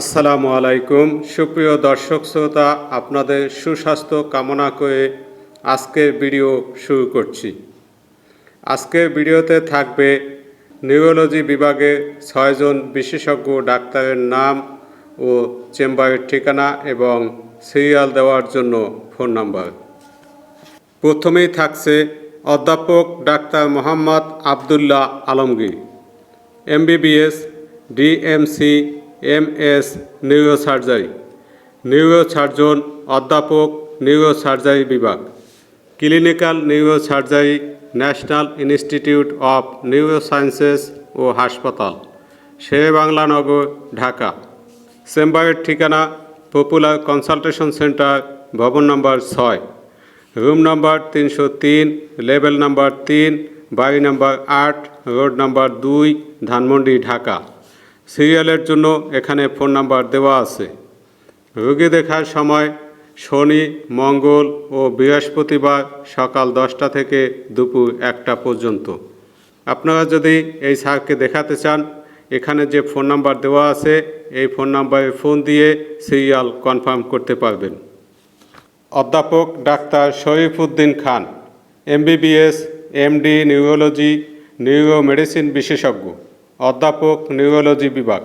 আসসালামু আলাইকুম। সুপ্রিয় দর্শক শ্রোতা, আপনাদের সুস্বাস্থ্য কামনা করে আজকের ভিডিও শুরু করছি। আজকের ভিডিওতে থাকবে নিউরোলজি বিভাগে ছয়জন বিশেষজ্ঞ ডাক্তারের নাম ও চেম্বারের ঠিকানা এবং সিরিয়াল দেওয়ার জন্য ফোন নাম্বার। প্রথমেই থাকছে অধ্যাপক doctor Mohammad Abdullah Alamgir, MBBS, DMC MS neurosurgery, neurosurgeon অধ্যাপক, নিউরোসার্জারি বিভাগ। Clinical neurosurgery national institute of neurosciences ও হাসপাতাল শেরেবাংলা নগর ঢাকা। চেম্বারের ঠিকানা পপুলার কনসালটেশন সেন্টার, ভবন নম্বর ছয়। রুম নম্বর তিনশো তিন লেভেল নম্বর তিন, বাড়ি নম্বর আট, রোড নম্বর দুই, ধানমন্ডি, ঢাকা। সিরিয়ালের জন্য এখানে ফোন নাম্বার দেওয়া আছে। রোগী দেখার সময় শনি, মঙ্গল ও বৃহস্পতিবার সকাল দশটা থেকে দুপুর একটা পর্যন্ত। আপনারা যদি এই স্যারকে দেখাতে চান, এখানে যে ফোন নাম্বার দেওয়া আছে, এই ফোন নাম্বারে ফোন দিয়ে সিরিয়াল কনফার্ম করতে পারবেন। অধ্যাপক doctor Sharifuddin Khan, MBBS, MD, neurology neuro medicine বিশেষজ্ঞ। অধ্যাপক নিউরোলজি বিভাগ,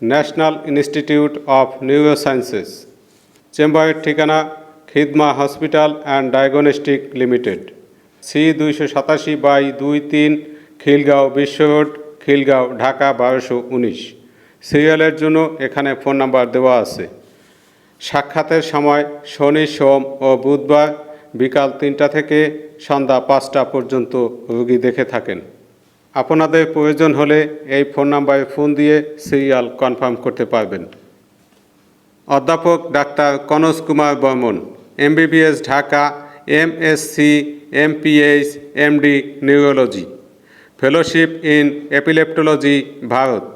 national institute of neurosciences চেম্বারের ঠিকানা Khidma hospital and diagnostic limited, C দুইশো সাতাশি বাই দুই তিন খিলগাঁও বিশ্ব রোড, খিলগাঁও, ঢাকা বারোশো উনিশ। সিরিয়ালের জন্য এখানে ফোন নাম্বার দেওয়া আছে। সাক্ষাতের সময় শনি, সোম ও বুধবার বিকাল তিনটা থেকে সন্ধ্যা পাঁচটা পর্যন্ত রোগী দেখে থাকেন। আপনাদের প্রয়োজন হলে এই ফোন নাম্বারে ফোন দিয়ে সিরিয়াল কনফার্ম করতে পারবেন। অধ্যাপক doctor Kanoj Kumar Barman, MBBS, Dhaka, MSc, MPH, MD, neurology, fellowship in epileptology, Bharat,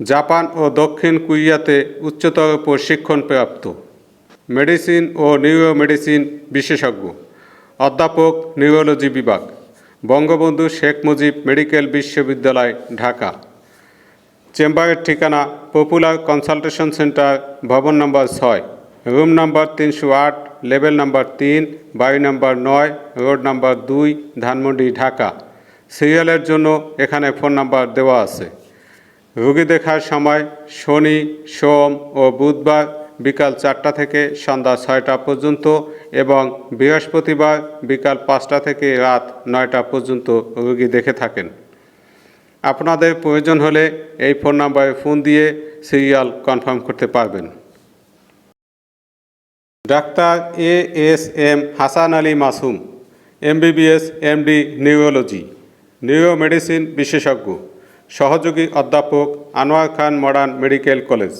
Japan ও দক্ষিণ কোরিয়াতে উচ্চতর প্রশিক্ষণ প্রাপ্ত। মেডিসিন ও নিউরো মেডিসিন বিশেষজ্ঞ, অধ্যাপক নিউরোলজি বিভাগ। বঙ্গবন্ধু শেখ মুজিব মেডিকেল বিশ্ববিদ্যালয়, ঢাকা। চেম্বারের ঠিকানা পপুলার কনসালটেশন সেন্টার, ভবন নম্বর ছয়। রুম নম্বর তিনশো আট লেভেল নম্বর তিন, বাড়ি নম্বর নয়, রোড নম্বর দুই, ধানমন্ডি, ঢাকা। সিরিয়ালের জন্য এখানে ফোন নাম্বার দেওয়া আছে। রুগী দেখার সময় শনি, সোম ও বুধবার বিকাল চারটা থেকে সন্ধ্যা ছয়টা পর্যন্ত এবং বৃহস্পতিবার বিকাল পাঁচটা থেকে রাত নয়টা পর্যন্ত রোগী দেখে থাকেন। আপনাদের প্রয়োজন হলে এই ফোন নাম্বারে ফোন দিয়ে সিরিয়াল কনফার্ম করতে পারবেন। Doctor A S M Hasan Ali Masum MBBS MD neurology neuro medicine বিশেষজ্ঞ, সহযোগী অধ্যাপক Anwar Khan modern medical college.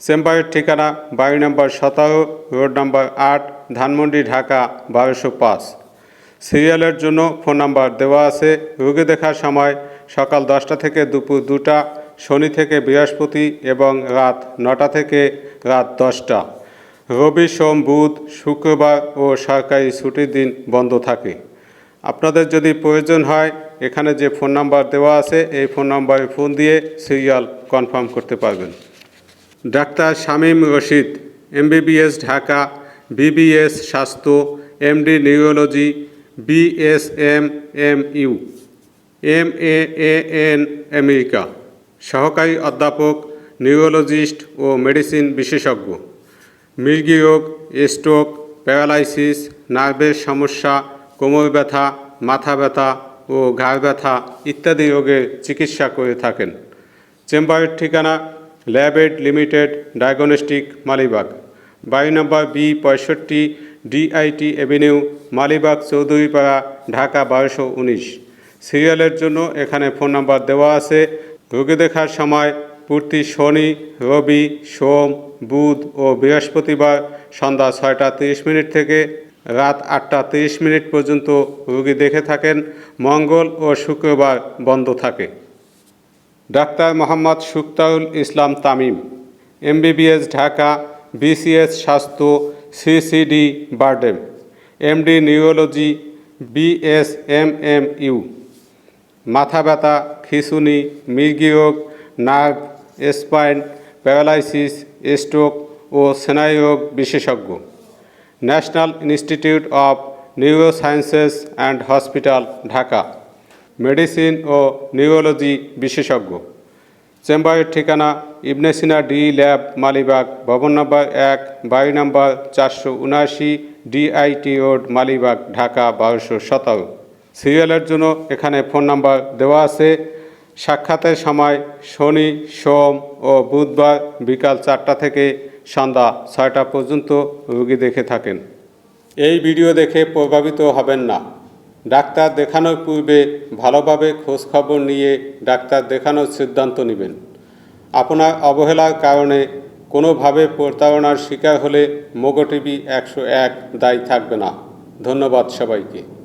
চেম্বারের ঠিকানা বাড়ি নম্বর সতেরো, রোড নম্বর আট, ধানমন্ডি, ঢাকা, বারোশো পাঁচ। সিরিয়ালের জন্য ফোন নাম্বার দেওয়া আছে। রোগী দেখার সময় সকাল দশটা থেকে দুপুর দুটা, শনি থেকে বৃহস্পতি এবং রাত নটা থেকে রাত দশটা। রবি, সোম, বুধ, শুক্রবার ও সরকারি ছুটির দিন বন্ধ থাকে। আপনাদের যদি প্রয়োজন হয়, এখানে যে ফোন নাম্বার দেওয়া আছে, এই ফোন নাম্বারে ফোন দিয়ে সিরিয়াল কনফার্ম করতে পারবেন। Doctor Shamim Rashid, MBBS Dhaka, BBS স্বাস্থ্য, MD neurology BSM M U M A N America, সহকারী অধ্যাপক, নিউরোলজিস্ট ও মেডিসিন বিশেষজ্ঞ মৃগী রোগ, স্ট্রোক, প্যারালাইসিস, নার্ভের সমস্যা, কোমর ব্যথা, মাথা ব্যথা ও ঘাড় ব্যথা ইত্যাদি রোগের চিকিৎসা করে থাকেন। চেম্বারের ঠিকানা ল্যাবেড লিমিটেড ডায়াগনস্টিক মালিবাগ। বাড়ি নম্বর বি পঁয়ষট্টি ডিআইটি এভিনিউ, মালিবাগ, চৌধুরীপাড়া, ঢাকা, বারোশো উনিশ। সিরিয়ালের জন্য এখানে ফোন নাম্বার দেওয়া আছে। রোগী দেখার সময় প্রতি শনি, রবি, সোম, বুধ ও বৃহস্পতিবার সন্ধ্যা ছয়টা তিরিশ মিনিট থেকে রাত আটটা তিরিশ মিনিট পর্যন্ত রোগী দেখে থাকেন। মঙ্গল ও শুক্রবার বন্ধ থাকে। Doctor Mohammad Suktaul Islam Tamim, MBBS Dhaka, BCS স্বাস্থ্য, CCD BIRDEM, MD neurology BSMM U মাথা ব্যথা, খিঁচুনি মৃগী রোগ, নার্ভ, স্পাইন, প্যারালাইসিস, স্ট্রোক ও স্নায়ুরোগ বিশেষজ্ঞ। National institute of neurosciences and hospital, Dhaka. Medicine O neurology বিশেষজ্ঞ। চেম্বারের ঠিকানা ইবনেসিনা ডি ল্যাব, মালিবাগ, ভবন নম্বর এক, বাড়ি নম্বর চারশো উনআশি, ডিআইটি রোড, মালিবাগ, ঢাকা বারোশো সতেরো। সিরিয়ালের জন্য এখানে ফোন নাম্বার দেওয়া আছে। সাক্ষাতের সময় শনি, সোম ও বুধবার বিকাল চারটা থেকে সন্ধ্যা ছয়টা পর্যন্ত রুগী দেখে থাকেন। এই ভিডিও দেখে প্রভাবিত হবেন না। ডাক্তার দেখানোর পূর্বে ভালোভাবে খোঁজখবর নিয়ে ডাক্তার দেখানোর সিদ্ধান্ত নেবেন। আপনার অবহেলার কারণে কোনোভাবে প্রতারণার শিকার হলে মোগো টিভি একশো এক দায়ী থাকবে না। ধন্যবাদ সবাইকে।